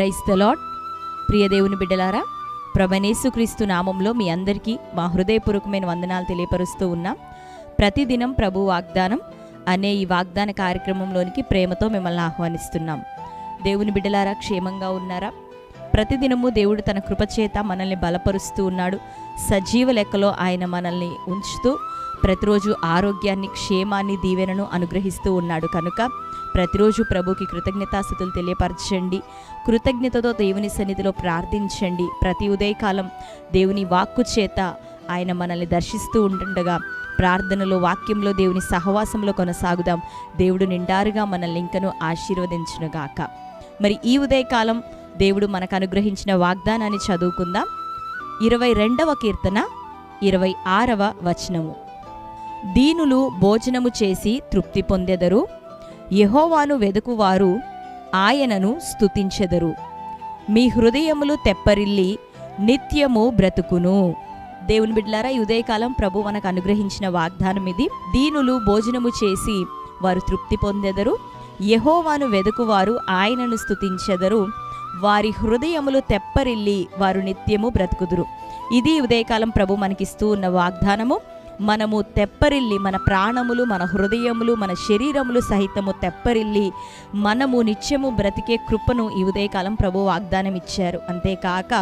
Price the lord ప్రియ దేవుని బిడ్డలారా ప్రభనేసుక్రీస్తు నామంలో మీ అందరికీ మా హృదయపూర్వకమైన వందనాలు తెలియపరుస్తూ ఉన్నాం. ప్రతిదినం ప్రభు వాగ్దానం అనే ఈ వాగ్దాన కార్యక్రమంలోనికి ప్రేమతో మిమ్మల్ని ఆహ్వానిస్తున్నాం. దేవుని బిడ్డలారా క్షేమంగా ఉన్నారా? ప్రతిదినము దేవుడు తన కృపచేత మనల్ని బలపరుస్తూ ఉన్నాడు. సజీవ లెక్కలో ఆయన మనల్ని ఉంచుతూ ప్రతిరోజు ఆరోగ్యాన్ని క్షేమాన్ని దీవెనను అనుగ్రహిస్తూ ఉన్నాడు కనుక ప్రతిరోజు ప్రభుకి కృతజ్ఞతాస్థుతులు తెలియపరచండి. కృతజ్ఞతతో దేవుని సన్నిధిలో ప్రార్థించండి. ప్రతి ఉదయకాలం దేవుని వాక్కు చేత ఆయన మనల్ని దర్శిస్తూ ఉంటుండగా ప్రార్థనలో వాక్యంలో దేవుని సహవాసంలో కొనసాగుదాం. దేవుడు నిండారుగా మనల్ని ఇంకను ఆశీర్వదించునుగాక. మరి ఈ ఉదయకాలం దేవుడు మనకు అనుగ్రహించిన వాగ్దానాన్ని చదువుకుందాం. ఇరవై రెండవ కీర్తన ఇరవై ఆరవ వచనము. దీనులు భోజనము చేసి తృప్తి పొందెదరు. యహోవాను వెదుకువారు ఆయనను స్థుతించెదరు మీ హృదయములు తెప్పరిల్లి నిత్యము బ్రతుకును. దేవుని బిడ్డలారా ఈ ఉదయకాలం ప్రభు మనకు అనుగ్రహించిన వాగ్దానం ఇది. దీనులు భోజనము చేసి వారు తృప్తి పొందెదరు. యహోవాను వెదుకువారు ఆయనను స్తుతించెదరు. వారి హృదయములు తెప్పరిల్లి వారు నిత్యము బ్రతుకుదురు. ఇది ఉదయకాలం ప్రభు మనకిస్తూ ఉన్న వాగ్దానము. మనము తెప్పరిల్లి మన ప్రాణములు మన హృదయములు మన శరీరములు సహితము తెప్పరిల్లి మనము నిత్యము బ్రతికే కృపను ఈ ఉదయకాలం ప్రభు వాగ్దానం ఇచ్చారు అంతేకాక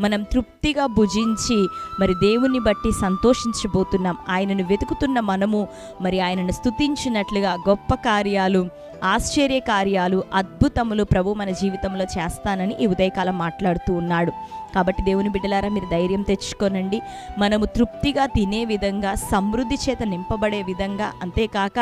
మనం తృప్తిగా భుజించి మరి దేవుని బట్టి సంతోషించబోతున్నాం. ఆయనను వెతుకుతున్న మనము మరి ఆయనను స్తుతించినట్లుగా గొప్ప కార్యాలు ఆశ్చర్య కార్యాలు అద్భుతములు ప్రభు మన జీవితంలో చేస్తానని ఈ ఉదయకాలం మాట్లాడుతూ ఉన్నాడు. కాబట్టి దేవుని బిడ్డలారా మీరు ధైర్యం తెచ్చుకోనండి. మనము తృప్తిగా తినే విధంగా సమృద్ధి చేత నింపబడే విధంగా అంతేకాక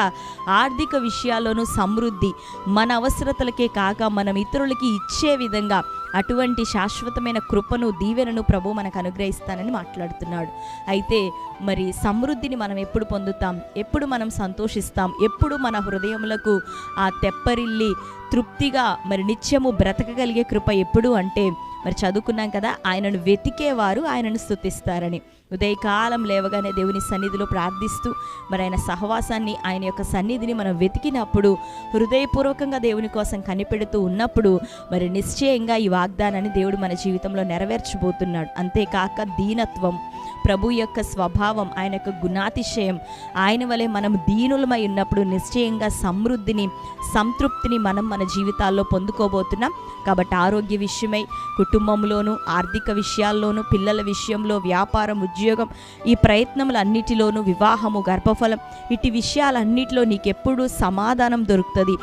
ఆర్థిక విషయాల్లోనూ సమృద్ధి మన అవసరతలకే కాక మనం ఇతరులకి ఇచ్చే విధంగా అటువంటి శాశ్వతమైన కృపను దీవెనను ప్రభు మనకు అనుగ్రహిస్తానని మాట్లాడుతున్నాడు. అయితే మరి సమృద్ధిని మనం ఎప్పుడు పొందుతాం? ఎప్పుడు మనం సంతోషిస్తాం? ఎప్పుడు మన హృదయములకు ఆ తెప్పరిల్లి తృప్తిగా మరి నిత్యము బ్రతకగలిగే కృప ఎప్పుడు అంటే మరి చదువుకున్నాం కదా ఆయనను వెతికేవారు ఆయనను స్తుతిస్తారని ఉదయకాలం లేవగానే దేవుని సన్నిధిలో ప్రార్థిస్తూ మరి ఆయన సహవాసాన్ని ఆయన యొక్క సన్నిధిని మనం వెతికినప్పుడు హృదయపూర్వకంగా దేవుని కోసం కనిపెడుతూ ఉన్నప్పుడు మరి నిశ్చయంగా ఈ వాగ్దానాన్ని దేవుడు మన జీవితంలో నెరవేర్చబోతున్నాడు. అంతేకాక దీనత్వం ప్రభు యొక్క స్వభావం ఆయన యొక్క గుణాతిశయం ఆయన వలె మనం దీనులమై ఉన్నప్పుడు నిశ్చయంగా సమృద్ధిని సంతృప్తిని మనం మన జీవితాల్లో పొందుకోబోతున్నాం. కాబట్టి ఆరోగ్య విషయమై కుటుంబంలోనూ ఆర్థిక విషయాల్లోనూ పిల్లల విషయంలో వ్యాపారం ఉద్యోగం ఈ ప్రయత్నములన్నిటిలోనూ వివాహము గర్భఫలం ఇటు విషయాలన్నిటిలో నీకెప్పుడు సమాధానం దొరుకుతుంది.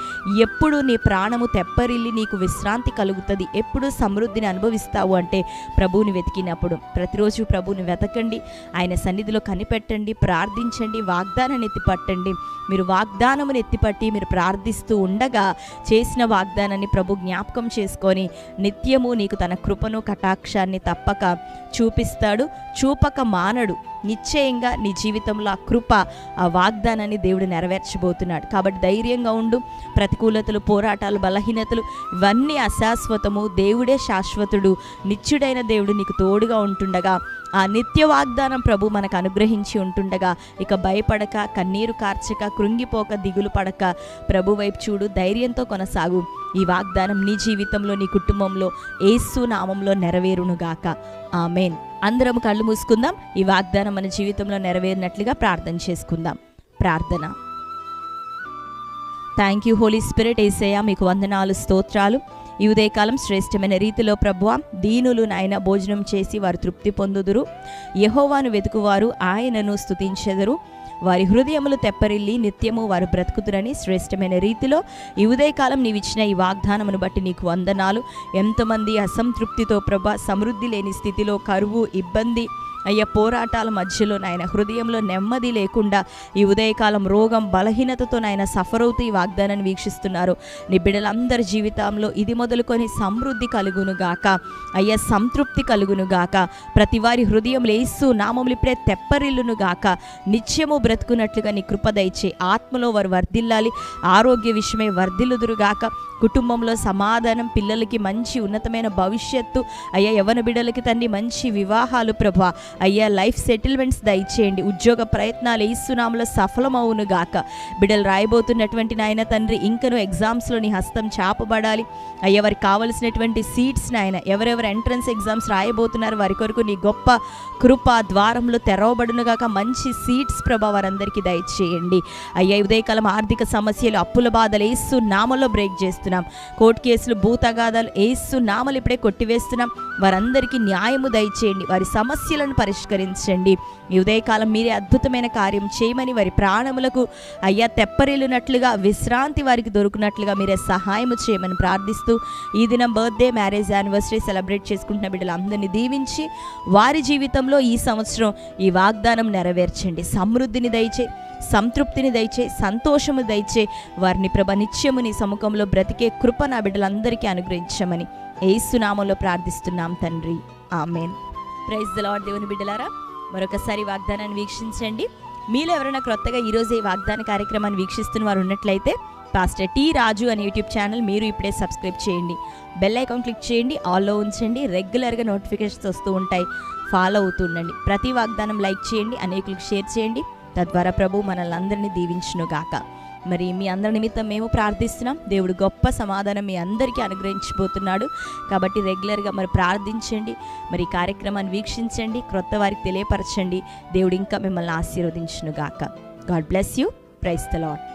ఎప్పుడు నీ ప్రాణము తెప్పరిల్లి నీకు విశ్రాంతి కలుగుతుంది. ఎప్పుడు సమృద్ధిని అనుభవిస్తావు అంటే ప్రభువుని వెతికినప్పుడు. ప్రతిరోజు ప్రభువుని వెతకండి ఆయన సన్నిధిలో కనిపెట్టండి ప్రార్థించండి వాగ్దానాన్ని ఎత్తిపట్టండి. మీరు వాగ్దానమును ఎత్తిపట్టి మీరు ప్రార్థిస్తూ ఉండగా చేసిన వాగ్దానాన్ని ప్రభు జ్ఞాపకం చేసుకొని నిత్యము నీకు తన కృపను కటాక్షాన్ని తప్పక చూపిస్తాడు. చూపక మానడు. నిశ్చయంగా నీ జీవితంలో ఆ కృప ఆ వాగ్దానాన్ని దేవుడు నెరవేర్చబోతున్నాడు. కాబట్టి ధైర్యంగా ఉండు. ప్రతికూలతలు పోరాటాలు బలహీనతలు ఇవన్నీ అశాశ్వతము. దేవుడే శాశ్వతుడు. నిత్యుడైన దేవుడు నీకు తోడుగా ఉంటుండగా ఆ నిత్య వాగ్దానం ప్రభు మనకు అనుగ్రహించి ఉంటుండగా ఇక భయపడక కన్నీరు కార్చక కృంగిపోక దిగులు పడక ప్రభు వైపు చూడు ధైర్యంతో కొనసాగు. ఈ వాగ్దానం నీ జీవితంలో నీ కుటుంబంలో ఏసు నామంలో నెరవేరునుగాక. ఆమెన్. అందరం కళ్ళు మూసుకుందాం. ఈ వాగ్దానం మన జీవితంలో నెరవేరినట్లుగా ప్రార్థన చేసుకుందాం. ప్రార్థన. Thank you holy spirit Yesayya మీకు వందనాలు స్తోత్రాలు. ఈ ఉదయకాలం శ్రేష్టమైన రీతిలో ప్రభువ దీనులు నాయన భోజనం చేసి వారు తృప్తి పొందుదురు. యహోవాను వెతుకువారు ఆయనను స్తుతించెదరు. వారి హృదయములు తెప్పరిల్లి నిత్యము వారు బ్రతుకుతురని శ్రేష్టమైన రీతిలో ఈ ఉదయకాలం నీవిచ్చిన ఈ వాగ్దానమును బట్టి నీకు వందనాలు. ఎంతమంది అసంతృప్తితో ప్రభ సమృద్ధి లేని స్థితిలో కరువు ఇబ్బంది అయ్యా పోరాటాల మధ్యలో నాయన హృదయంలో నెమ్మది లేకుండా ఈ ఉదయకాలం రోగం బలహీనతతో నాయన సఫర్ అవుతూ ఈ వాగ్దానాన్ని వీక్షిస్తున్నారు. నీ బిడ్డలందరి జీవితంలో ఇది మొదలుకొని సమృద్ధి కలుగును గాక. అయ్యా సంతృప్తి కలుగును గాక. ప్రతి వారి హృదయం లేస్తూ నామములు ఇప్పుడే తెప్పరిల్లును గాక. నిత్యము బ్రతుకున్నట్లుగా నీ కృపదయచే ఆత్మలో వారు వర్ధిల్లాలి. ఆరోగ్య విషయమై వర్ధిల్లుదురుగాక కుటుంబంలో సమాధానం పిల్లలకి మంచి ఉన్నతమైన భవిష్యత్తు. అయ్యా యవన బిడ్డలకి తండ్రి మంచి వివాహాలు ప్రభా. అయ్యా లైఫ్ సెటిల్మెంట్స్ దయచేయండి. ఉద్యోగ ప్రయత్నాలు ఇస్తున్నాములో సఫలమవును గాక. బిడ్డలు రాయబోతున్నటువంటి నాయన తండ్రి ఇంకను ఎగ్జామ్స్లో నీ హస్తం చాపబడాలి. అయ్యా వారికి కావలసినటువంటి సీట్స్ నాయన ఎవరెవరు ఎంట్రన్స్ ఎగ్జామ్స్ రాయబోతున్నారు వారి కొరకు నీ గొప్ప కృప ద్వారంలో తెరవబడును గాక. మంచి సీట్స్ ప్రభా వారందరికీ దయచేయండి. అయ్యా ఉదయకాలం ఆర్థిక సమస్యలు అప్పుల బాధలు ఇస్తూ నామలో బ్రేక్ చేస్తున్నాం. కోర్టు కేసులు భూతగాదాలు ఏసు నామలు ఇప్పుడే కొట్టివేస్తున్నాం. వారందరికీ న్యాయము దయచేయండి. వారి సమస్యలను పరిష్కరించండి. ఈ ఉదయకాలం మీరే అద్భుతమైన కార్యం చేయమని వారి ప్రాణములకు అయ్యా తెప్పరిల్లునట్లుగా విశ్రాంతి వారికి దొరుకునట్లుగా మీరే సహాయము చేయమని ప్రార్థిస్తూ ఈ దినం బర్త్డే మ్యారేజ్ యానివర్సరీ సెలబ్రేట్ చేసుకుంటున్న బిడ్డలందరినీ దీవించి వారి జీవితంలో ఈ సంవత్సరం ఈ వాగ్దానం నెరవేర్చండి. సమృద్ధిని దయచే సంతృప్తిని దయచే సంతోషము దయచే వారిని ప్రభ నిత్యము నీ సముఖంలో బ్రతికే కృప నా బిడ్డలందరికీ అనుగ్రహించమని ఏసునామంలో ప్రార్థిస్తున్నాం తండ్రి. ఆమెన్. ప్రైజ్ ద లార్డ్ దేవుని బిడ్డలారా మరొకసారి వాగ్దానాన్ని వీక్షించండి. మీలో ఎవరైనా క్రొత్తగా ఈరోజు ఈ వాగ్దాన కార్యక్రమాన్ని వీక్షిస్తున్న వారు ఉన్నట్లయితే పాస్టర్ టీ రాజు అనే యూట్యూబ్ ఛానల్ మీరు ఇప్పుడే సబ్స్క్రైబ్ చేయండి. బెల్ ఐకాన్ క్లిక్ చేయండి ఆల్లో ఉంచండి రెగ్యులర్గా నోటిఫికేషన్స్ వస్తూ ఉంటాయి. ఫాలో అవుతూ ఉండండి. ప్రతి వాగ్దానం లైక్ చేయండి అనేకులకు షేర్ చేయండి. తద్వారా ప్రభు మనల్ని అందరినీ దీవించును గాక మరి మీ అందరి నిమిత్తం మేము ప్రార్థిస్తున్నాం. దేవుడు గొప్ప సమాధానం మీ అందరికీ అనుగ్రహించబోతున్నాడు. కాబట్టి రెగ్యులర్గా మరి ప్రార్థించండి. మరి కార్యక్రమాన్ని వీక్షించండి. క్రొత్త వారికి తెలియపరచండి. దేవుడు ఇంకా మిమ్మల్ని ఆశీర్వదించును గాక God bless you. Praise the Lord